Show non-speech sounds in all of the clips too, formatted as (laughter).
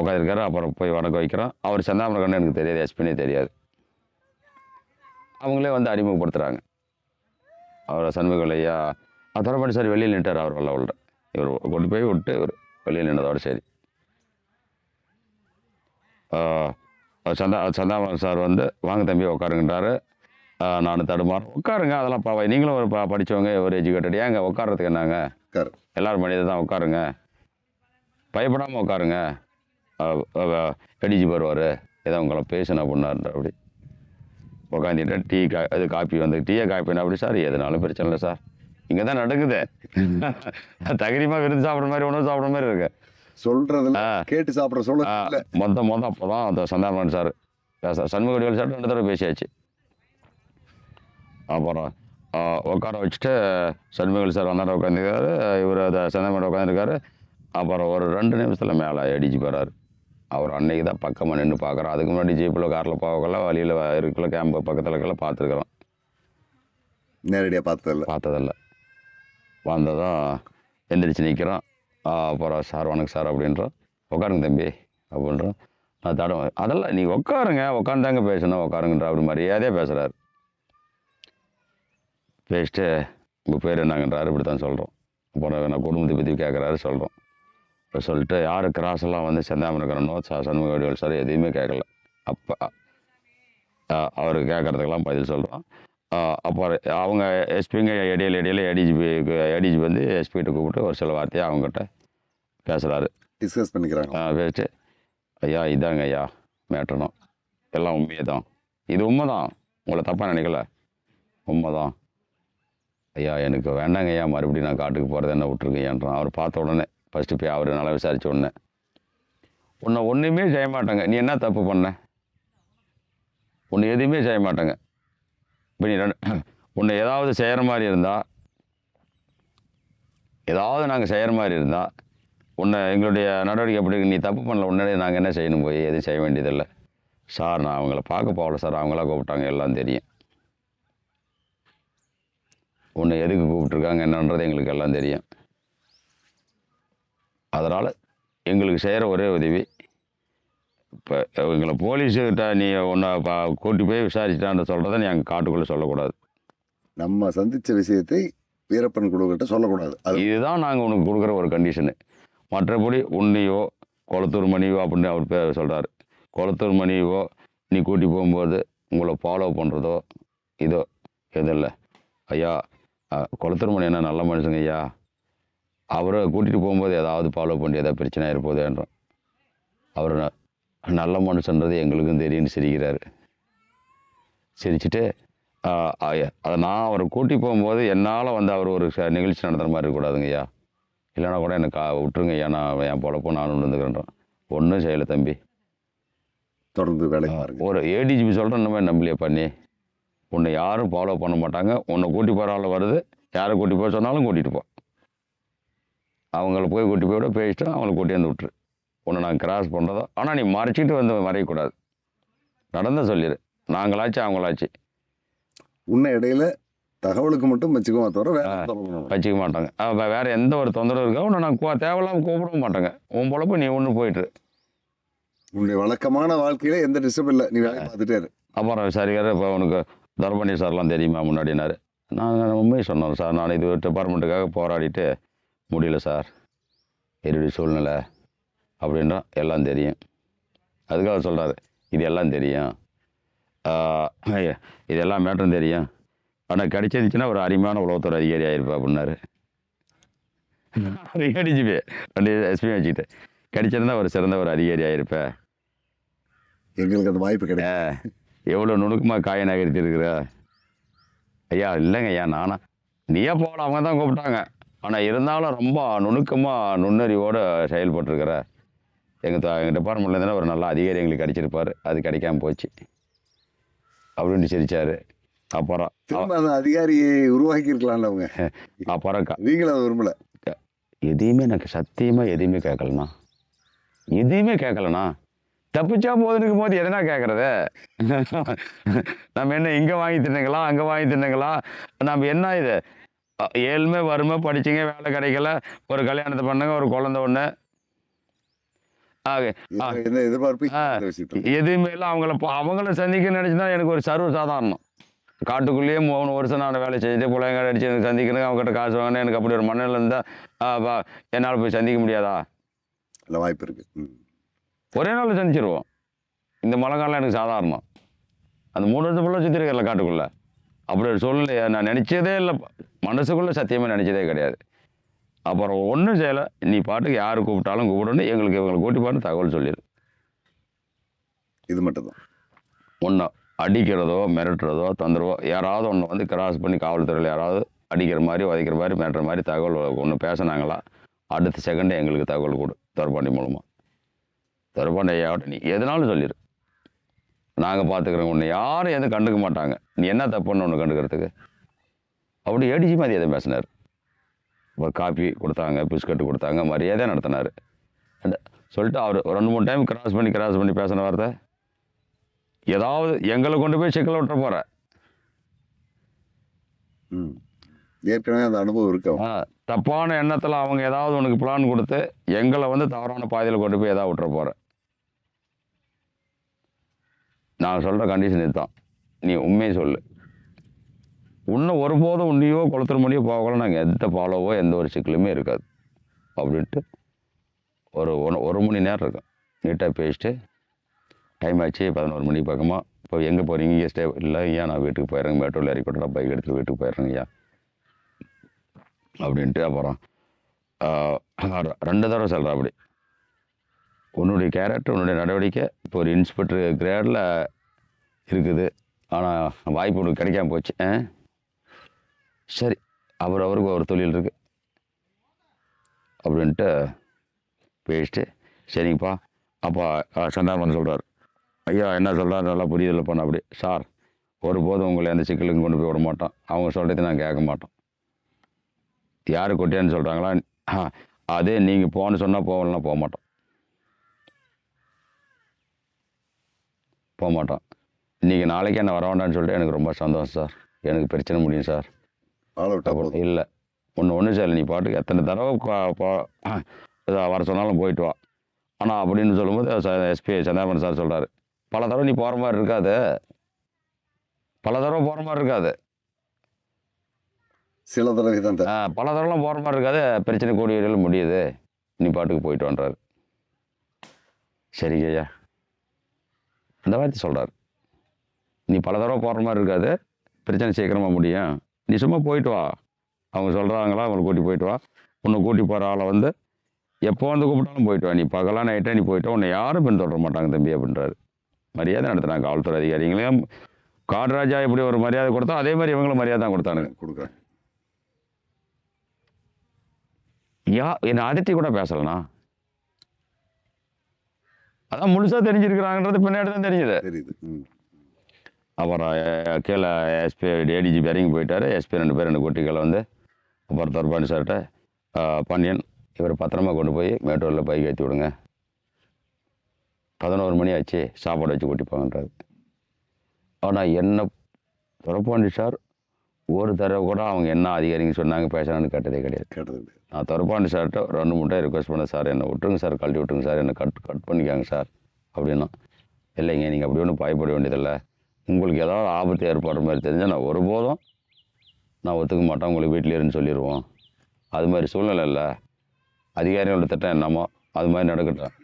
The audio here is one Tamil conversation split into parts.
உட்காந்துருக்காரு அப்புறம் போய் வணக்கம் வைக்கிறோம். அவர் செந்தாமரை கண்ணு எனக்கு தெரியாது எஸ்பினே தெரியாது. அவங்களே வந்து அறிமுகப்படுத்துகிறாங்க அவரை சண்முகல் ஐயா தொடர்பாடி சார் வெளியில் நின்ட்டார் அவர் வல்ல உள்ள இவர் கொண்டு போய் விட்டு இவர் வெளியில் நின்றதோட சரி. சந்தா சந்தாமரன் சார் வந்து வாங்க தம்பி உட்காருங்கன்றாரு நான் தடுமாறேன் உட்காருங்க அதெல்லாம் பாவா நீங்களும் ஒரு ப படித்தவங்க ஒரு எஜுகேட்டட் ஏங்க உட்கார்றதுக்கு என்னங்க. எல்லாரும் மனிதர் தான் உட்காருங்க பயப்படாமல் உட்காருங்க கடிச்சு வருவார் ஏதோ உங்களை பேசணும் அப்படின்னாரு அப்படி. உட்காந்துட்டு டீ கா இது காப்பி வந்து டீயை காப்பினா அப்படி சார் எதுனாலும் பிரச்சனை இல்லை சார். இங்கே தான் நடக்குது. (laughs) தகுதியமாக விருந்து சாப்பிட்ற மாதிரி உணவு சாப்பிட்ற மாதிரி இருக்கு. சொல்றதுல ஆ. கேட்டு சாப்பிடுற சொல்ல மொத்த மொதல் அப்போ தான் அந்த சந்தாமரன் சார். பேச சண்முகடிகள் சார் ரெண்டு தடவை பேசியாச்சு. அப்புறம் உட்கார வச்சுட்டு சண்முகல் சார் வந்தாண்ட உட்காந்துருக்காரு இவர் அதை சந்தாமரன் உட்காந்துருக்காரு அப்புறம் ஒரு ரெண்டு நிமிஷத்தில் மேலே அடிச்சு போகிறாரு அவர் அன்னைக்கு தான் பக்கமாக நின்று பார்க்குறோம். அதுக்கு முன்னாடி ஜீப்பில் காரில் போகல வழியில் இருக்குல்ல கேம்பு பக்கத்தில் இருக்கலாம் பார்த்துருக்குறோம். நேரடியா பார்த்ததில்ல. பார்த்ததில்ல. வந்ததும் எந்திரிச்சு நிற்கிறோம் அப்புறம் சார் வணக்கம் சார் அப்படின்றோம். உட்காருங்க தம்பி அப்படின்றோம். நான் தடம் அதெல்லாம் நீங்கள் உட்காருங்க. உட்காந்தாங்க பேசணும். உட்காருங்கன்ற அப்படி மரியாதையாக பேசுகிறாரு பேசிட்டு உங்கள் பேர் என்னங்கன்றாரு. இப்படி தான் சொல்கிறோம் அப்புறம் நான் குடும்பத்தை பற்றி கேட்குறாரு சொல்கிறோம் இப்போ சொல்லிட்டு யார் கிராஸ் எல்லாம் வந்து செந்தாமரக்கரனோ ச சண்முக வடிவேல் சார் எதையுமே கேட்கல. அப்போ அவர் கேட்குறதுக்கெல்லாம் பதில் சொல்கிறோம் அப்புறம் அவங்க எஸ்பிங்க இடையில இடையில ஏடிஜிபி ஏடிஜிபி வந்து எஸ்பிகிட்ட கூப்பிட்டு ஒரு சில வார்த்தையை அவங்ககிட்ட பேசுகிறாரு டிஸ்கஸ் பண்ணிக்கிறாங்க பேசிட்டு ஐயா இதாங்க ஐயா மேட்டணும் எல்லாம் உண்மையே தான் இது உண்மை தான் உங்களை தப்பாக நினைக்கல. உண்மை தான் ஐயா எனக்கு வேண்டாங்க ஐயா மறுபடியும் நான் காட்டுக்கு போகிறது என்ன விட்ருக்கேன்றான் அவர் பார்த்த உடனே ஃபஸ்ட்டு போய் அவர் நல்லா விசாரித்த உடனே உன்னை ஒன்றுமே செய்ய மாட்டாங்க. நீ என்ன தப்பு பண்ண? உன்னை எதுவுமே செய்ய மாட்டாங்க. இப்போ நீ உன்னை ஏதாவது செய்கிற மாதிரி இருந்தால் ஏதாவது நாங்கள் செய்கிற மாதிரி இருந்தால் உன்னை எங்களுடைய நடவடிக்கை எப்படி நீ தப்பு பண்ணல. உடனே நாங்கள் என்ன செய்யணும் போய்? எதுவும் செய்ய வேண்டியதில்லை. சார் நான் அவங்கள பார்க்க போகல சார். அவங்களா கூப்பிட்டாங்க. எல்லாம் தெரியும். உன்னை எதுக்கு கூப்பிட்ருக்காங்க என்னன்றது எங்களுக்கு எல்லாம் தெரியும். அதனால் எங்களுக்கு செய்கிற ஒரே உதவி இப்போ எங்களை போலீஸுக்கிட்ட நீ பா கூட்டி போய் விசாரிச்சிட்டான்னு சொல்கிறத நீ அங்கே காட்டுக்குள்ளே சொல்லக்கூடாது. நம்ம சந்திச்ச விஷயத்தை வீரப்பன் குழுக்கிட்ட சொல்லக்கூடாது. அது இதுதான் நாங்கள் உனக்கு கொடுக்குற ஒரு கண்டிஷனு மற்றபடி உன்னையோ குளத்தூர் மணியோ அப்படின்னு அவர் பேர் சொல்கிறாரு குளத்தூர் மணியோ நீ கூட்டி போகும்போது உங்களை ஃபாலோ பண்ணுறதோ இதோ எதுவும் இல்லை. ஐயா குளத்தூர் மணி என்ன நல்ல மனுஷங்க ஐயா. அவரை கூட்டிகிட்டு போகும்போது ஏதாவது ஃபாலோ பண்ணி ஏதாவது பிரச்சனை இருப்போதேன்றோம் அவர் நல்ல மனுஷன்றது எங்களுக்கும் தெரியும்னு சிரிக்கிறாரு. சிரிச்சிட்டு அதை நான் அவரை கூட்டி போகும்போது என்னால் வந்து அவர் ஒரு நிகழ்ச்சி நடத்துகிற மாதிரி இருக்கக்கூடாதுங்க ஐயா. இல்லைன்னா கூட எனக்கு கா- விட்டுருங்க ஐயா நான் என் பொழப்போ நான் இருந்துக்கிறேன்றான் ஒன்றும் செய்யலை தம்பி. தொடர்ந்து வேலை ஒரு ஏடிஜிபி சொல்கிற இந்த மாதிரி நம்பலையே பண்ணி. உன்னை யாரும் ஃபாலோ பண்ண மாட்டாங்க. உன்னை கூட்டி போகிற ஆள் வருது. யாரை கூட்டி போக சொன்னாலும் கூட்டிகிட்டு போ. அவங்கள போய் கூட்டி போய் விட பேசிட்டு அவங்கள கூட்டி வந்து விட்டுரு. உன்னை நான் கிராஸ் பண்ணுறதோ ஆனால் நீ மறைச்சிட்டு வந்து மறையக்கூடாது. நடந்த சொல்லிடு நாங்களாச்சு அவங்களாச்சு. உன்ன இடையில தகவலுக்கு மட்டும் வச்சுக்குவோம் தவிர வேற வச்சுக்க மாட்டாங்க. அப்போ வேறு எந்த ஒரு தொந்தரவு இருக்கோ உன்னை நான் கூ- தேவையில்லாம கூப்பிடவும் மாட்டாங்க. உன் பொழப்பு நீ ஒன்று போயிட்டு உன்னுடைய வழக்கமான வாழ்க்கையில எந்த டிஸ்டர்ப் இல்லை. நீ வேலையை பார்த்துட்டே அப்புறம் விசாரிக்காரு இப்போ உனக்கு தர்மணி சார்லாம் தெரியுமா முன்னாடினாரு நான் உண்மையை சொன்னேன் சார். நான் இது டிபார்ட்மெண்ட்டுக்காக போராடிட்டு முடியல சார். என்னுடைய சூழ்நிலை அப்படின்றா எல்லாம் தெரியும். அதுக்காக சொல்கிறாரு இது எல்லாம் தெரியும். ஆஹ், இதெல்லாம் மேட்டும் தெரியும். ஆனால் கிடைச்சிருந்துச்சுன்னா ஒரு அருமையான உலகத்தோட அதிகாரி ஆயிருப்பா அப்படின்னாரு. அடிச்சுப்பே ரெண்டு எஸ்பி வச்சுக்கிட்டு. கிடைச்சிருந்தா ஒரு சிறந்த ஒரு அதிகாரி ஆயிருப்பேன் எங்களுக்கு அந்த வாய்ப்பு கிடைக்கும் எவ்வளோ நுணுக்கமாக காய நகர்த்தி இருக்கிற ஐயா இல்லைங்க ஐயா நானா நீயே போகல அவங்க தான் கூப்பிட்டாங்க. ஆனால் இருந்தாலும் ரொம்ப நுணுக்கமாக நுண்ணறிவோடு செயல்பட்டுருக்கிற எங்கள் எங்கள் டிபார்ட்மெண்ட்லேருந்து ஒரு நல்ல அதிகாரி எங்களுக்கு கிடைச்சிருப்பார். அது கிடைக்காம போச்சு. அப்படின்னு சிரிச்சாரு. அப்புறம் திரும்ப அந்த அதிகாரியை உருவாக்கி இருக்கலாம்ல அவங்க. (laughs) அப்புறம் நீங்களும் அதை விரும்பல. எதையுமே எனக்கு சத்தியமாக எதையுமே கேட்கலண்ணா எதையுமே கேட்கலண்ணா தப்பிச்சா போதுனுக்கும் போது எதனா கேட்குறது (laughs) நம்ம என்ன இங்கே வாங்கி தின்னுங்களா அங்கே வாங்கி தின்னுங்களா? நம்ம என்ன இது? ஏழ்மை வறுமை படிச்சிங்க வேலை கிடைக்கல. ஒரு கல்யாணத்தை பண்ணுங்க ஒரு குழந்த ஒன்று எதுவுமே இல்லை. அவங்கள அவங்கள சந்திக்க நினச்சினா எனக்கு ஒரு சர்வ சாதாரணம். காட்டுக்குள்ளேயே மூணு வருஷம் நான் வேலை செஞ்சுட்டு பிள்ளைங்க அடிச்சு எனக்கு சந்திக்கணும் அவங்ககிட்ட காசு வாங்கினேன். எனக்கு அப்படி ஒரு மண்ணில் இருந்தால் என்னால் போய் சந்திக்க முடியாதா? இல்ல வாய்ப்பு இருக்கு. ம். ஒரே நாள் சந்திச்சிருவோம். இந்த மழை காலம் எனக்கு சாதாரணம். அந்த மூணு வருஷம் ஃபுல்லாக சுற்றி இருக்கல காட்டுக்குள்ளே. அப்படி ஒரு நான் நினச்சதே இல்லை. மனசுக்குள்ளே சத்தியமாக நினச்சதே கிடையாது. அப்புறம் ஒன்றும் செய்யலை. நீ பாட்டுக்கு யார் கூப்பிட்டாலும் கூப்பிடணும் எங்களுக்கு இவங்களை கூட்டி பாட்டு தகவல் சொல்லிடு. இது மட்டும்தான். ஒன்று அடிக்கிறதோ மிரட்டுறதோ தொந்தரவோ யாராவது ஒன்று வந்து கிராஸ் பண்ணி காவல்துறையில் யாராவது அடிக்கிற மாதிரி உதைக்கிற மாதிரி மிரட்டுற மாதிரி தகவல் ஒன்று பேசுனாங்களா அடுத்த செகண்டே எங்களுக்கு தகவல் கொடு தொடர்பாண்டி மூலமாக தொடர்பாண்டி ஐயாவட்ட நீ எதுனாலும் சொல்லிடு நாங்கள் பார்த்துக்குறோம் உன்னை யாரும் எதுவும் கண்டுக்க மாட்டாங்க. நீ என்ன தப்புன்னு ஒன்று கண்டுக்கிறதுக்கு? அப்படி ஏடிஜி மாதிரி எதுவும் பேசினார். ஒரு காப்பி கொடுத்தாங்க பிஸ்கட் கொடுத்தாங்க மரியாதையாக நடத்தினார். சொல்லிட்டு அவர் ரெண்டு மூணு டைம் கிராஸ் பண்ணி கிராஸ் பண்ணி பேசின வார்த்தை. ஏதாவது எங்களை கொண்டு போய் சிக்கல விட்டுற ம். ஏற்கனவே அந்த அனுபவம் இருக்கு? அவன். ஆ, தப்பான எண்ணத்தில் அவங்க ஏதாவது உனக்கு பிளான் கொடுத்து எங்களை வந்து தவறான பாதையில் கொண்டு போய் ஏதாவது விட்டுற போற. நான் சொல்கிற கண்டிஷன் இதுதான். நீ உண்மையை சொல்லு. இன்னும் ஒருபோதும் உன்னையோ குளத்துற மணியோ போகல நாங்கள் எந்த ஃபாலோவோ எந்த ஒரு சிக்கலுமே இருக்காது. அப்படின்ட்டு ஒரு ஒன்று ஒரு மணி நேரம் இருக்கும். நீட்டாக பேசிட்டு டைம் ஆச்சு பதினோரு மணி பக்கமாக இப்போ எங்கே போகிறீங்க இங்கே ஸ்டே இல்லை ஐயா நான் வீட்டுக்கு போயிடுறேங்க மெட்ரோவில் இறக்கி விட்றேன் பைக் எடுத்துகிட்டு வீட்டுக்கு போயிடுறேங்க ஐயா. அப்படின்ட்டு அப்புறம் ரெண்டு தடவை சொல்கிறேன் அப்படி. உன்னுடைய கேரக்டர் உன்னுடைய நடவடிக்கை இப்போ ஒரு இன்ஸ்பெக்டர் கிரேடில் இருக்குது. ஆனால் வாய்ப்பு உனக்கு கிடைக்காம போச்சு ஆ? சரி அவர் அவருக்கு ஒரு தொழில் இருக்குது அப்படின்ட்டு பேசிட்டு சரிங்கப்பா அப்பா சந்தானம் சொல்கிறார் ஐயா என்ன சொல்கிறார் நல்லா புரியுதில்லை பண்ண அப்படி. சார் ஒருபோதும் உங்களை எந்த சிக்கலுக்கும் கொண்டு போய் விட மாட்டோம் அவங்க சொல்கிறத நான் கேட்க மாட்டோம். யார் கொட்டியான்னு சொல்கிறாங்களா ஆ அதே நீங்கள் போன்னு சொன்னால் போகலன்னா போக மாட்டோம் போக மாட்டோம் இன்றைக்கி நாளைக்கு என்ன வர வேண்டாம்னு சொல்லிட்டு எனக்கு ரொம்ப சந்தோஷம் சார். எனக்கு பிரச்சனை முடியும் சார். போதும். இல்லை. ஒன்று ஒன்றும் சரி நீ பாட்டுக்கு எத்தனை தடவை வர சொன்னாலும் போயிட்டு வா. ஆனால் அப்படின்னு சொல்லும்போது எஸ்பி சந்திரமன் சார் சொல்கிறாரு பல தடவை நீ போகிற மாதிரி இருக்காது. பல தடவை போகிற மாதிரி இருக்காது. சில தடவை தான் ஆ, பல தடவைலாம் போகிற மாதிரி இருக்காது. பிரச்சனை கூடிய முடியுது. நீ பாட்டுக்கு போயிட்டு வந்துறாரு சரிங்க ஐயா. அந்த வார்த்தை சொல்கிறார் நீ பல தடவை போகிற மாதிரி இருக்காது. பிரச்சனை சீக்கிரமாக முடியும். நீ சும்மா போயிட்டு வா. அவங்க சொல்கிறாங்களா அவங்களை கூட்டி போயிட்டு வா. உன்னை கூட்டி போகிற ஆளை வந்து எப்போ வந்து கூப்பிட்டாலும் போயிட்டு வா. நீ பகலாம் நைட்டே நீ போயிட்டு உன்னை யாரும் பின்தொடர மாட்டாங்க தம்பி அப்படின்றாரு. மரியாதை நடத்துனாங்க காவல்துறை அதிகாரிகளையும். காட்ராஜா எப்படி ஒரு மரியாதை கொடுத்தா அதே மாதிரி இவங்களும் மரியாதை தான் கொடுத்தானுங்க. கொடுக்குறேன் யா என்னை அதிர்ச்சி கூட பேசலண்ணா. அதான் முழுசாக தெரிஞ்சிருக்கிறாங்கன்றது பின்னாடி தான் தெரிஞ்சுது தெரியுது. அப்புறம் கீழே எஸ்பி ஏடிஜி இறங்கி போயிட்டார். எஸ்பி ரெண்டு பேர் ரெண்டு குட்டிகளை வந்து அப்புறம் தர்பாண்டி சார்கிட்ட பாண்டியன் இவர் பத்திரமா கொண்டு போய் மேட்டூரில் பைக் ஏற்றி விடுங்க. பதினோரு மணி ஆச்சு சாப்பாடு வச்சு கூட்டிப்பாங்கன்றாரு ஆனால் என்ன துரப்பாண்டி சார் ஒரு தடவை கூட அவங்க என்ன அதிகாரிங்க சொன்னாங்க பேசணும்னு கேட்டதே கிடையாது. கேட்டது நான் துரப்பாண்டி சார்கிட்ட ரெண்டு மூட்டை ரிக்வஸ்ட் பண்ணேன் சார் என்னை விட்டுருங்க சார் கழட்டி விட்டுருங்க சார் என்னை கட் கட் பண்ணிக்காங்க சார் அப்படின்னா இல்லைங்க நீங்கள் அப்படி ஒன்றும் பயப்பட வேண்டியதில்லை. உங்களுக்கு ஏதாவது ஆபத்து ஏற்படுற மாதிரி தெரிஞ்சால் நான் ஒருபோதும் நான் ஒத்துக்க மாட்டேன். உங்களுக்கு வீட்டில் இருந்து சொல்லிடுவோம் அது மாதிரி சூழ்நிலை இல்லை அதிகாரிகளோட திட்டம் என்னமோ அது மாதிரி நடக்கட்டும்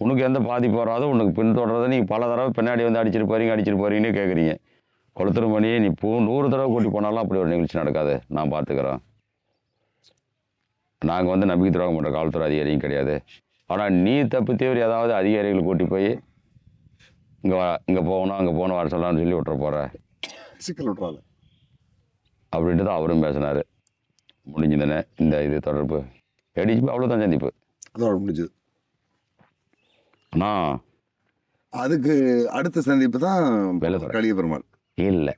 உனக்கு எந்த பாதிப்பு வராதோ உனக்கு பின்தொடர்றதை நீங்கள் பல தடவை பின்னாடி வந்து அடிச்சிட்டு போகிறீங்க அடிச்சிட்டு போகிறீங்கன்னு கேட்குறீங்க கொளுத்துற மணியே நீ பூ நூறு தடவை கூட்டி போனாலும் அப்படி ஒரு நிகழ்ச்சி நடக்காது. நான் பார்த்துக்கிறேன் நாங்கள் வந்து நம்பிக்கை துரோகம் பண்ணுற காவல்துறை அதிகாரியும் கிடையாது. ஆனால் நீ தப்பு தீவிர ஏதாவது அதிகாரிகளை கூட்டி போய் இங்கே இங்கே போகணும் அங்கே போகணும் வர சொல்லலாம்னு சொல்லி விட்டுற போகிற சிக்கல் விட்றாங்க அப்படின்ட்டு தான் அவரும் பேசினார். முடிஞ்சதுன்னு இந்த இது தொடர்பு. ஏடிஜி அவ்வளோதான் சந்திப்பு. அதோட முடிஞ்சது. ஆனால் அதுக்கு அடுத்த சந்திப்பு தான் வெள்ளத்துறை. கலிய பெருமாள் இல்லை.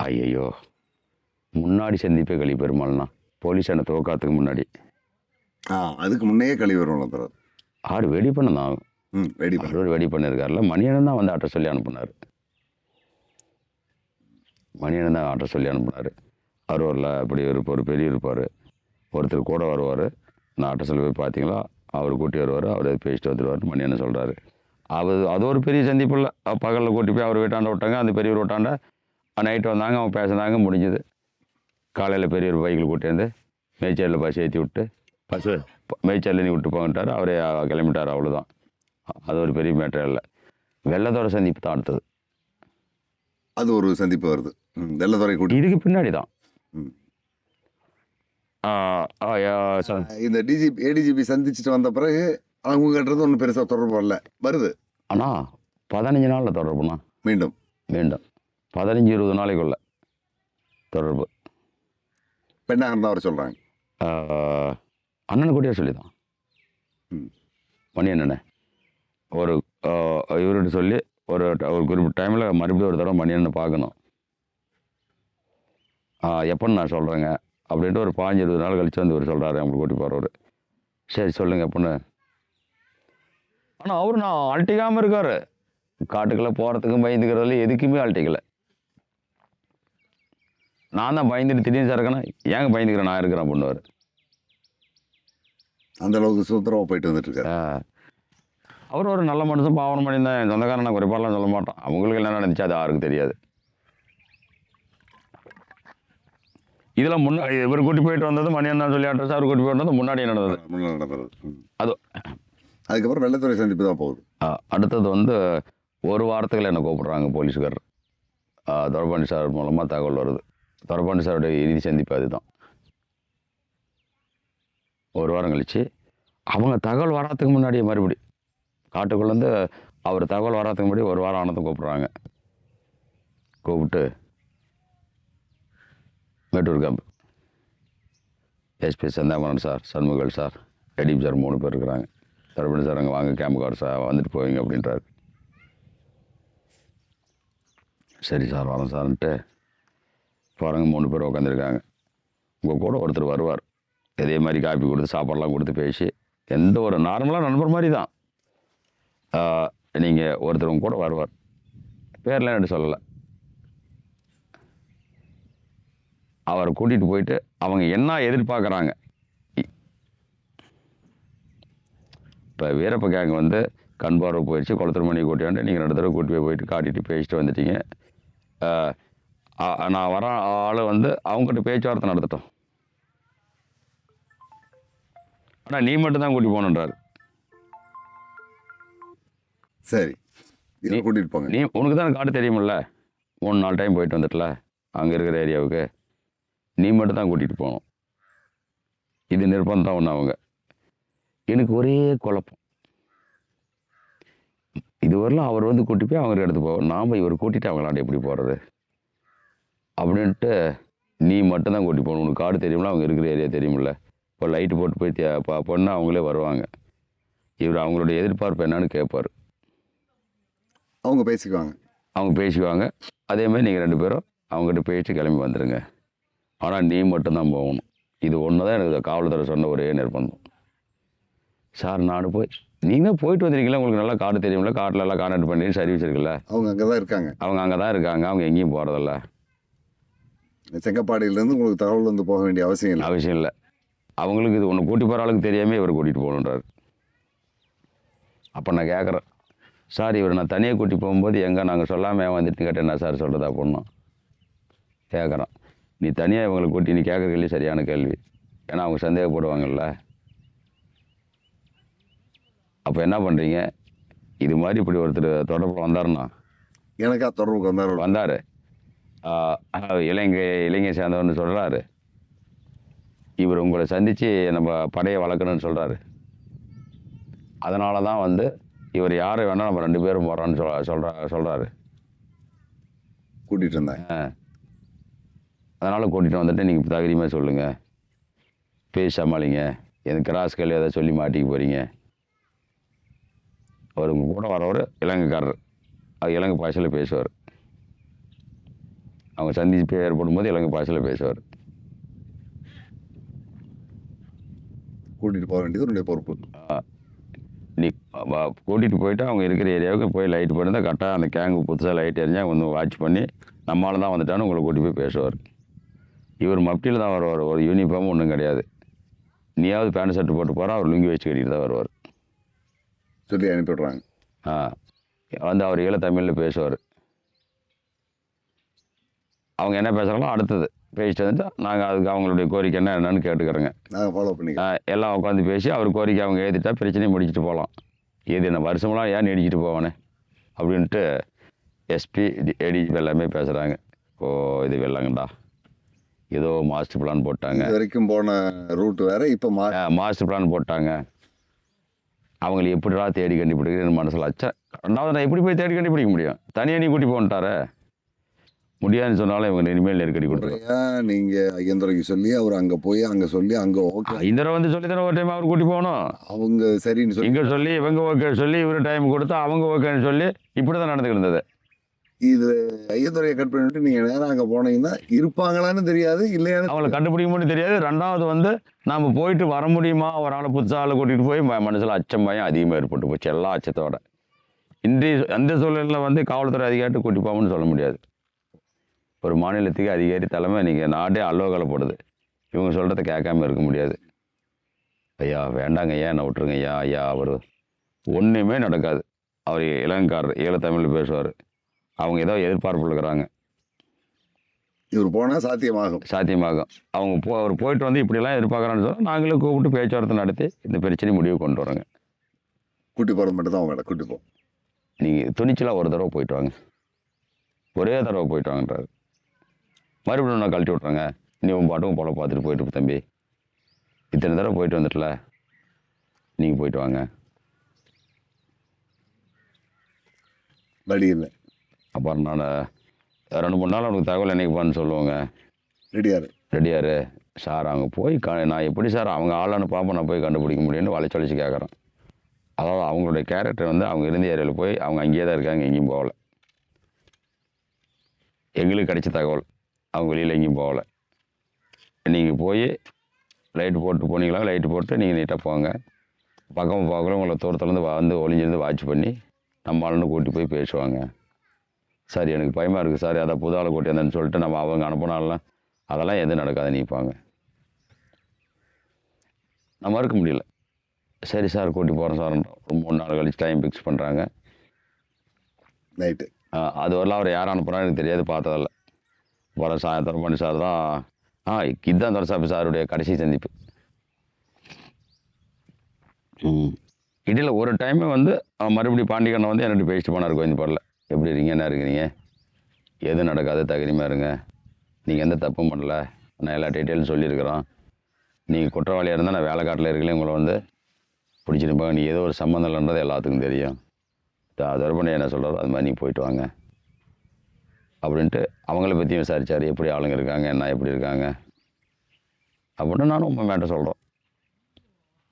ஐயையோ. முன்னாடி சந்திப்பே கழி பெருமாள்னா போலீஸ் என்னை துவக்காத்துக்கு முன்னாடி. ஆ அதுக்கு முன்னையே கலிய பெருமாள் வந்துடுறாரு ஆடு வெடி பண்ணதான் ம் ரெடி பண்ண. அவர் வெடி பண்ணியிருக்காருல. மணியனன் தான் வந்து ஆட்ட சொல்லி அனுப்புனார். மணியனன் தான் ஆட்ட சொல்லி அனுப்புனார். அவர் வரல அப்படி இருப்பார் பெரிய இருப்பார். ஒருத்தர் கூட வருவார். நான் ஆட்ட சொல்லி போய் பார்த்தீங்களா? அவர் கூட்டி வருவார் அவர் பேசிட்டு வந்துடுவார் மணி என்ன சொல்கிறாரு அது அது ஒரு பெரிய சந்திப்பு இல்லை. பகலில் கூட்டி போய் அவர் வீட்டாண்ட விட்டாங்க. அந்த பெரியவர் வீட்டாண்ட நைட்டு வந்தாங்க அவங்க பேசுனாங்க முடிஞ்சுது. காலையில் பெரியவர் பைக்கில் கூட்டியாந்து மேய்ச்சலில் பஸ் ஏற்றி விட்டு பஸ் மேய்ச்சலில் நீ விட்டு போங்கட்டார் அவரே கிளம்பிட்டார் அவ்வளோதான் அது ஒரு பெரிய மேட்டர் இல்லை. வெள்ளத்தோட சந்திப்பு தான் அடுத்தது. அது ஒரு சந்திப்பு வருது. ம், வெள்ளத்துறை கூட்டி. இதுக்கு பின்னாடி தான் இந்த டிஜிபி ஏடிஜிபி சந்திச்சுட்டு வந்த பிறகு அவங்க கிட்டது ஒன்றும் பெருசாக தொடர்பு வரல. வருது. அண்ணா பதினஞ்சு நாளில் தொடர்புண்ணா? மீண்டும். மீண்டும். பதினஞ்சு இருபது நாளைக்குள்ள தொடர்பு. பெண்ணாக தான் அவர் சொல்கிறாங்க அண்ணனை கூட்டியே சொல்லி தான் ம். மணி அண்ணனை. ஒரு இவர்கிட்ட சொல்லி ஒரு ஒரு குறிப்பிட்ட டைமில் மறுபடியும் ஒரு தடவை மணி அண்ணனை பார்க்கணும். எப்போன்னு நான் சொல்கிறேங்க அப்படின்ட்டு ஒரு பாஞ்சு இருபது நாள் கழிச்சு வந்து இவர் சொல்கிறாரு அவங்களுக்கு கூட்டி போகிறவர் சரி சொல்லுங்கள் எப்போன்னு ஆனால் அவரு நான் அழட்டிக்காமல் இருக்கார். காட்டுக்குள்ளே போகிறதுக்கும் பயந்துக்கிறதுல எதுக்குமே அழட்டிக்கல. நான் தான் பயந்துட்டு திடீர்னு சரக்கணும் ஏங்க பயந்துக்கிறேன்? நான் இருக்கிறேன் பண்ணுவார் அந்த அளவுக்கு சுதந்திரமாக போயிட்டு வந்துட்டு இருக்காரு அவர் ஒரு நல்ல மனுஷன் பாவன மனிதன் தான் என் சொந்தக்காரன் நான் குறைபாடெல்லாம் சொல்ல மாட்டோம் அவங்களுக்கு என்ன நடந்துச்சு அது யாருக்கும் தெரியாது. இதில் முன்னாடி இவர் கூட்டி போயிட்டு வந்தது மணி என்ன சொல்லி அட்ரஸ் அவர் கூட்டி போயிட்டு வந்தது முன்னாடியே நடந்தது. முன்னாடி நடந்தது. ம். அது அதுக்கப்புறம் வெள்ளத்துறை சந்திப்பு தான் போகுது. அடுத்தது வந்து ஒரு வாரத்துக்குள்ள என்னை கூப்பிட்றாங்க போலீஸ்கார் துரபாண்டி சார் மூலமாக தகவல் வருது. தொடர்பாண்டு சாரோட இறுதி சந்திப்பு அதுதான். ஒரு வாரம் கழிச்சு அவங்க தகவல் வராதுக்கு முன்னாடியே மறுபடி காட்டுக்குள்ளேருந்து அவர் தகவல் வராதுக்கு முன்னாடி ஒரு வாரம் ஆனதும் கூப்பிட்றாங்க. கூப்பிட்டு Mettur camp S P Santhamaran sir Shanmugal sir எடிப் sir மூணு பேர் இருக்கிறாங்க. தரப்படி சார் அங்கே வாங்க கேம்புக்கு வர சார் வந்துட்டு போவீங்க அப்படின்றாரு. சரி சார் வரோம் சார்ன்ட்டு பாருங்கள் மூணு பேர் உட்காந்துருக்காங்க உங்கள் கூட ஒருத்தர் வருவார். இதே மாதிரி காப்பி கொடுத்து சாப்பாடெலாம் கொடுத்து பேசி எந்த ஒரு நார்மலாக நண்பர் மாதிரி தான். நீங்கள் ஒருத்தர் உங்க கூட வருவார். பேர்லாம் என்று சொல்லலை. அவரை கூட்டிகிட்டு போயிட்டு அவங்க என்ன எதிர்பார்க்குறாங்க? இப்போ வீரப்ப கேங் வந்து கண் பார்வை போயிடுச்சு குளத்தூர் மணி கூட்டியாண்டு நீங்கள் ரெண்டு தடவை கூட்டி போய் போயிட்டு காட்டிட்டு பேசிட்டு வந்துட்டீங்க. நான் வர ஆள் வந்து அவங்ககிட்ட பேச்சுவார்த்தை நடத்தட்டும். ஆனால் நீ மட்டும் தான் கூட்டி போகணுன்றாரு. சரி. இதை கூட்டிகிட்டு போங்க. நீ உனக்கு தான் காட்டு தெரியுமில்ல? மூணு நாலு டைம் போயிட்டு வந்துட்டல அங்கே இருக்கிற ஏரியாவுக்கு. நீ மட்டும் தான் கூட்டிகிட்டு போகணும். இது நிர்பந்தம் தான் ஒன்று அவங்க. எனக்கு ஒரே குழப்பம். இதுவரையிலும் அவர் வந்து கூட்டி போய் அவங்க எடுத்து போவோம் நாம் இவர் கூட்டிட்டு அவங்களாண்ட எப்படி போகிறது அப்படின்ட்டு நீ மட்டும் தான் கூட்டி போகணும். உனக்கு காடு தெரியுமில்ல அவங்க இருக்கிற ஏரியா தெரியுமில்ல இப்போ லைட்டு போட்டு போய் தே- ப- பொண்ணு அவங்களே வருவாங்க. இவர் அவங்களுடைய எதிர்பார்ப்பு என்னன்னு கேட்பார் அவங்க பேசிக்குவாங்க. அவங்க பேசிக்குவாங்க. அதே மாதிரி நீங்கள் ரெண்டு பேரும் அவங்ககிட்ட பேசி கிளம்பி வந்துடுங்க ஆனால் நீ மட்டும்தான் போகணும். இது ஒன்று தான் எனக்கு காவல்துறை சொன்ன ஒரே நிர்பந்தம். சார் நான் போய் நீங்கள் போயிட்டு வந்திருக்கீங்களா? உங்களுக்கு நல்லா காடு தெரியுமில்ல காட்டில் எல்லாம் கான்டாக்ட் பண்ணி சர்வீஸ் இருக்குல்ல? அவங்க அங்கே தான் இருக்காங்க. அவங்க அங்கே தான் இருக்காங்க. அவங்க எங்கேயும் போகிறதில்ல செங்கப்பாடியிலேருந்து உங்களுக்கு தகவல் வந்து போக வேண்டிய அவசியம் இல்லை. அவசியம் இல்லை. அவங்களுக்கு இது ஒன்று கூட்டி போகிற ஆளுக்கு தெரியாமல் இவர் கூட்டிகிட்டு போகணுன்றார். அப்போ நான் கேட்குறேன் சார் இவர் நான் தனியாக கூட்டி போகும்போது எங்கே நாங்கள் சொல்லாமல் வந்துட்டு கேட்டேன் என்ன சார் சொல்கிறதா பொண்ணும். கேட்குறான் நீ தனியாக இவங்களை கூட்டி நீ கேட்குற கேள்வி சரியான கேள்வி. ஏன்னா அவங்க சந்தேகப்படுவாங்கல்ல. அப்போ என்ன பண்ணுறீங்க இது மாதிரி இப்படி ஒருத்தர் தொடர்பு வந்தாருன்னா? எனக்கா தொடர்புக்கு வந்தார். வந்தார். இளைஞ இளைஞ சேர்ந்தவர்னு சொல்கிறாரு இவர் உங்களை சந்தித்து நம்ம படையை வளர்க்கணும்னு சொல்கிறாரு அதனால தான் வந்து இவர் யார் வேணால் நம்ம ரெண்டு பேரும் போகிறோன்னு சொல் சொல்கிறா சொல்கிறாரு கூட்டிகிட்டு வந்தேன். அதனால் கூட்டிகிட்டு வந்துட்டு நீங்கள் தகுதியுமே சொல்லுங்கள் பேசி சமாளிங்க. எனக்கு கிராஸ் கேள்வி ஏதாவது சொல்லி மாட்டிக்க போகிறீங்க அவர் உங்கள் கூட வரவர் இலங்கைக்காரர். அது இலங்கை பாஷையில் பேசுவார். அவங்க சந்திப்பு ஏற்படும் போது இலங்கை பாஷையில் பேசுவார். கூட்டிகிட்டு போக வேண்டியது உன்னுடைய பொறுப்பு. நீ கூட்டிகிட்டு போயிட்டு அவங்க இருக்கிற ஏரியாவுக்கு போய் லைட் போயிருந்தா கரெக்டாக அந்த கேங்கு புதுசாக லைட் எரிஞ்சா வந்து வாட்ச் பண்ணி நம்மளால தான் வந்துட்டான்னு உங்களை கூட்டி போய் பேசுவார். இவர் மப்டியில் தான் வருவார். ஒரு யூனிஃபார்ம் ஒன்றும் கிடையாது. நீயாவது பேண்ட் ஷர்ட் போட்டு போகிறா அவர் லுங்கி வச்சு கட்டிட்டு தான் வருவார். சொல்லி அனுப்பிவிடுறாங்க. ஆ வந்து அவர் ஈழ தமிழில் பேசுவார். அவங்க என்ன பேசுகிறாங்களோ அடுத்தது. பேசிட்டு வந்துட்டு நாங்கள் அதுக்கு அவங்களுடைய கோரிக்கை என்ன என்னன்னு கேட்டுக்கிறோங்க. நாங்கள் ஃபாலோ ஆ, எல்லாம் உட்காந்து பேசி அவர் கோரிக்கை அவங்க ஏற்றிட்டா பிரச்சனையை முடிச்சுட்டு போகலாம் ஏது என்ன வருஷமெல்லாம் ஏன் நீடிச்சிட்டு போவானே? அப்படின்ட்டு எஸ்பி ஏடிஜிபி எல்லாமே பேசுகிறாங்க ஓ இது வெள்ளங்கடா ஏதோ மாஸ்டர் பிளான் போட்டாங்க. வரைக்கும் போன ரூட் வேற இப்போ மா மாஸ்டர் பிளான் போட்டாங்க. அவங்களை எப்படிடா தேடி கண்டுபிடிக்கிறேன்னு மனசில் அச்சா ரெண்டாவது நான் எப்படி போய் தேடி கண்டுபிடிக்க முடியும்? தனியாக நீ கூட்டி போன்ட்டாரே முடியாதுன்னு சொன்னாலும் இவங்க இனிமேல் நெருக்கடி கொடுத்துருவோம் முறையா நீங்க ஐயந்துரைக்கு சொல்லி அவர் அங்க போய் அங்க சொல்லி அங்க ஓகே தடவை வந்து சொல்லி தானே ஒரு டைம் அவர் கூட்டி போகணும்? அவங்க சரின்னு சொல்லி இங்கே சொல்லி இவங்க ஓகே சொல்லி இவர் டைம் கொடுத்தா அவங்க ஓகேன்னு சொல்லி இப்படி தான் நடந்துக்கிட்டு இருந்தது. இது ஐயத்துறையை கட் பண்ணிட்டு நீங்க நேரம் அங்க போனீங்கன்னா இருப்பாங்களான்னு தெரியாது இல்லையான்னு அவங்கள கண்டுபிடிக்க முடியும் தெரியாது. ரெண்டாவது வந்து நாம் போயிட்டு வர முடியுமா? ஒரு ஆளை புதுசாக ஆளை கூட்டிகிட்டு போய் மனசுல அச்சம் பயம் அதிகமாக ஏற்பட்டு போச்சு எல்லா அச்சத்தோட. இன்றைய அந்த சூழலில் வந்து காவல்துறை அதிகாரிட்டு கூட்டி போவோம்னு சொல்ல முடியாது. ஒரு மாநிலத்துக்கு அதிகாரி தலைமை நீங்கள் நாடே அல்லோகலப்படுது இவங்க சொல்கிறத கேட்காம இருக்க முடியாது. ஐயா வேண்டாங்க ஐயா என்னை விட்டுருங்க ஐயா ஐயா அவர் ஒன்றுமே நடக்காது. அவர் இளங்காரர் ஈழத்தமிழில் பேசுவார். அவங்க ஏதோ எதிர்பார்ப்பு இருக்கிறாங்க. இவர் போனா சாத்தியமாகும். சாத்தியமாகும். அவங்க போ அவர் போயிட்டு வந்து இப்படிலாம் எதிர்பார்க்குறான்னு சொன்னால் நாங்களும் கூப்பிட்டு பேச்சுவார்த்தை நடத்தி இந்த பிரச்சனை முடிவு கொண்டு வரோங்க கூட்டி போறது மட்டும் தான் அவங்க வேலை கூட்டி போ. நீங்கள் துணிச்சலாக ஒரு தடவை போயிட்டு வாங்க. ஒரே தடவை போயிட்டு வாங்கன்றாரு. மறுபடியும் நான் கழட்டி விட்றேங்க நீ உன் பாட்டுக்கும் போல பார்த்துட்டு போயிட்டு தம்பி. இத்தனை தடவை போயிட்டு வந்துட்டல. நீங்கள் போயிட்டு வாங்க. வழி இல்லை. அப்புறம் நான் ரெண்டு மூணு நாள் உனக்கு தகவல் என்னைக்குப்பான்னு சொல்லுவாங்க. ரெடியாரு. ரெடியாரு. சார் அவங்க போய் க நான் எப்படி சார் அவங்க ஆளான பாப்பா நான் போய் கண்டுபிடிக்க முடியும்னு வளைச்சு வளைச்சு கேட்குறேன் அதாவது அவங்களுடைய கேரக்டர் வந்து அவங்க இருந்த ஏரியாவில் போய் அவங்க அங்கேயே தான் இருக்காங்க எங்கேயும் போகல. எங்களுக்கு கிடைச்ச தகவல். அவங்க வெளியில் எங்கேயும் போகல. நீங்கள் போய் லைட்டு போட்டு போனீங்களா? லைட்டு போட்டு நீங்கள் நீட்டாக போங்க. பக்கம் பார்க்கல உங்களை தூரத்துலேருந்து வந்து ஒளிஞ்சிருந்து வாட்ச் பண்ணி நம்ம ஆளுன்னு கூட்டி போய் பேசுவாங்க. சார் எனக்கு பயமாக இருக்குது சார் அதை புது ஆளை கூட்டி வந்தேன்னு சொல்லிட்டு நம்ம அவங்க அனுப்பினாலாம் அதெல்லாம் எதுவும் நடக்காது நீப்பாங்க நம்ம இருக்க முடியல. சரி சார் கூட்டி போகிறேன் சார் ஒரு மூணு நாள் கழிச்சு டைம் ஃபிக்ஸ் பண்ணுறாங்க நைட்டு அது வரலாம் அவர் யார் அனுப்புனான்னு எனக்கு தெரியாது பார்த்ததில்ல. அப்புறம் சாயந்தரம் பண்ணி சார் தான். ஆ இதுதான் துரசாமி சாருடைய கடைசி சந்திப்பு. ம். இடையில் ஒரு டைமே வந்து மறுபடியும் பாண்டிகண்ணன் வந்து என்னட்டு பேசிட்டு போனார் கோவிந்த பாடல எப்படி இருக்கீங்க? என்ன இருக்கிறீங்க? எதுவும் நடக்காது? தகுதியுமா இருங்க. நீங்கள் எந்த தப்பும் பண்ணல. நான் எல்லா டீட்டெயிலும் சொல்லியிருக்கிறோம். நீங்கள் குற்றவாளியாக இருந்தால் நான் வேலைக்காட்டில் இருக்கல உங்களை வந்து பிடிச்சிருப்பாங்க நீ ஏதோ ஒரு சம்மந்தம் இல்லைன்றது எல்லாத்துக்கும் தெரியும். தர்பணி என்ன சொல்கிறாரோ அது மாதிரி நீ போயிட்டு வாங்க. அப்படின்ட்டு அவங்கள பற்றியும் விசாரிச்சார். எப்படி ஆளுங்க இருக்காங்க என்ன எப்படி இருக்காங்க? அப்படின்னு நானும் உண்மை மேட்ட சொல்கிறோம்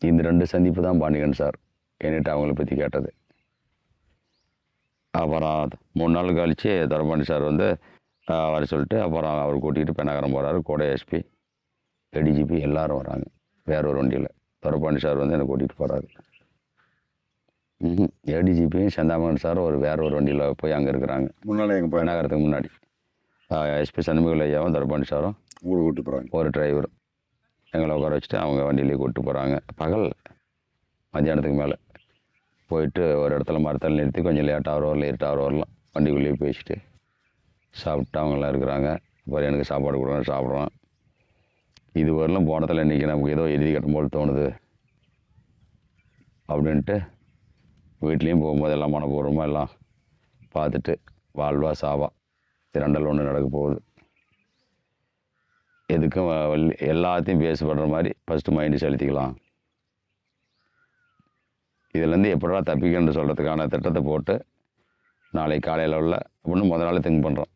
இந்த ரெண்டு சந்திப்பு தான் பாண்டிகன் சார் என்கிட்ட அவங்கள பற்றி கேட்டது. அப்புறம் மூணு நாள் கழித்து தரபாண்டி சார் வந்து வர சொல்லிட்டு அப்புறம் அவர் கூட்டிகிட்டு பெண்ணாகரம் போகிறாரு கோடை எஸ்பி ஏடிஜிபி எல்லோரும் வராங்க. வேற ஒரு வண்டியில். தரபாண்டி சார் வந்து என்னை கூட்டிகிட்டு போகிறாரு ஏடிஜிபியும் செந்தாமகன் சார் ஒரு வேற ஒரு வண்டியில் போய் அங்கே இருக்கிறாங்க. முன்னாலே எங்க போய்? பெண்ணாகரத்துக்கு முன்னாடி. எஸ்பி சண்முகல் ஐயாவும் தரபாண்டி சாரும் ஊருக்கு கூட்டி போறாங்க. ஒரு டிரைவர் எங்களை உட்கார வச்சுட்டு அவங்க வண்டியிலேயே கூப்பிட்டு போகிறாங்க பகல் மத்தியானத்துக்கு மேலே போயிட்டு ஒரு இடத்துல மரத்தில் நிறுத்தி கொஞ்சம் லேட்டாக ஆகிற வரல இருட்டாக வரலாம் வண்டிக்குள்ளேயே பேசிட்டு சாப்பிட்டு அவங்களாம் இருக்கிறாங்க. அப்புறம் எனக்கு சாப்பாடு கொடுங்க சாப்பிட்றோம் இது வரலாம் போனதில் இன்றைக்கி நமக்கு ஏதோ எழுதி கட்டும் போல் தோணுது. அப்படின்ட்டு வீட்லேயும் போகும்போது எல்லாம் மனப்பூர்வமாக எல்லாம் பார்த்துட்டு வாழ்வா சாவா. திரண்டல் ஒன்று நடக்க போகுது. எதுக்கும் எல்லாத்தையும் பேசப்படுற மாதிரி ஃபஸ்ட்டு மைண்டு செலுத்திக்கலாம். இதுலேருந்து எப்படா தப்பிக்கணும்னு சொல்கிறதுக்கான திட்டத்தை போட்டு நாளைக்கு காலையில் உள்ள ஒன்று முதல் நாள் திங்க் பண்ணுறோம்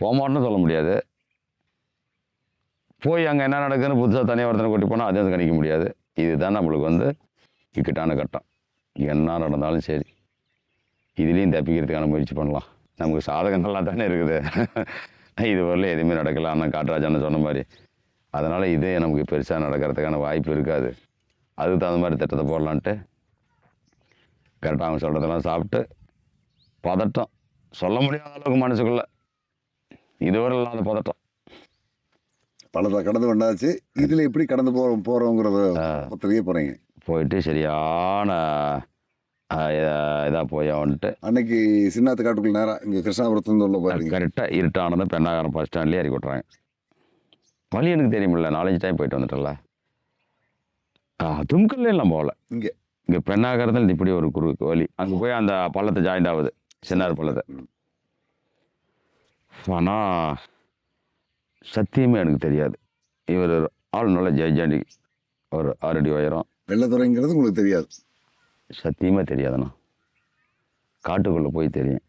போமாட்டேன்னு சொல்ல முடியாது. போய் அங்கே என்ன நடக்குதுன்னு புதுசாக தனியாக ஒருத்தனை கூட்டி போனால் அதையும் கணிக்க முடியாது. இதுதான் நம்மளுக்கு வந்து இக்கட்டான கட்டம். என்ன நடந்தாலும் சரி. இதுலேயும் தப்பிக்கிறதுக்கான முயற்சி பண்ணலாம். நமக்கு சாதகங்கள்லாம் தானே இருக்குது. இது வரல எதுவுமே நடக்கல. அண்ணன் காட்டுராஜான்னு சொன்ன மாதிரி. அதனால் இதே நமக்கு பெருசாக நடக்கிறதுக்கான வாய்ப்பு இருக்காது. அதுக்கு தகுந்த மாதிரி திட்டத்தை போடலான்ட்டு கரெக்டாக அவங்க சொல்கிறதெல்லாம் சாப்பிட்டு பதட்டம். சொல்ல முடியாத அளவுக்கு மனசுக்குள்ள இதுவரை இல்லாத பதட்டம். பலதை கடந்து வந்தாச்சு. இதுல எப்படி கடந்து போற போறோங்கிறத பத்திரிக்கே போறீங்க. போயிட்டு சரியான இதாக போய் வந்துட்டு அன்னைக்கு சின்னாத்து காட்டுக்குள்ள நேரா இங்க கிருஷ்ணாபுரத்துல உள்ள போயிருங்க கரெக்டாக இருட்டானதும் பெண்ணாகரம் பஸ் ஸ்டாண்ட்லேயே இறக்கி விட்றாங்க வழி எனக்கு தெரியுமில்ல நாலஞ்சு டைம் போயிட்டு வந்துட்டல தும்கல்ல எல்லாம் போகல. இங்க. இங்கே பெண்ணாகரத்தில் இப்படி ஒரு குரு வழி. அங்கே போய் அந்த பள்ளத்தை ஜாயிண்ட் ஆகுது சின்னார் பள்ளத்தை. ஆனால் சத்தியமே எனக்கு தெரியாது. இவர் ஆள் நல்ல ஜெயஜாண்டி ஒரு ஆறடி உயரம். வெள்ளத்துறைங்கிறது உங்களுக்கு தெரியாது. சத்தியமாக தெரியாதுண்ணா. காட்டுக்குள்ளே போய் தெரியும்.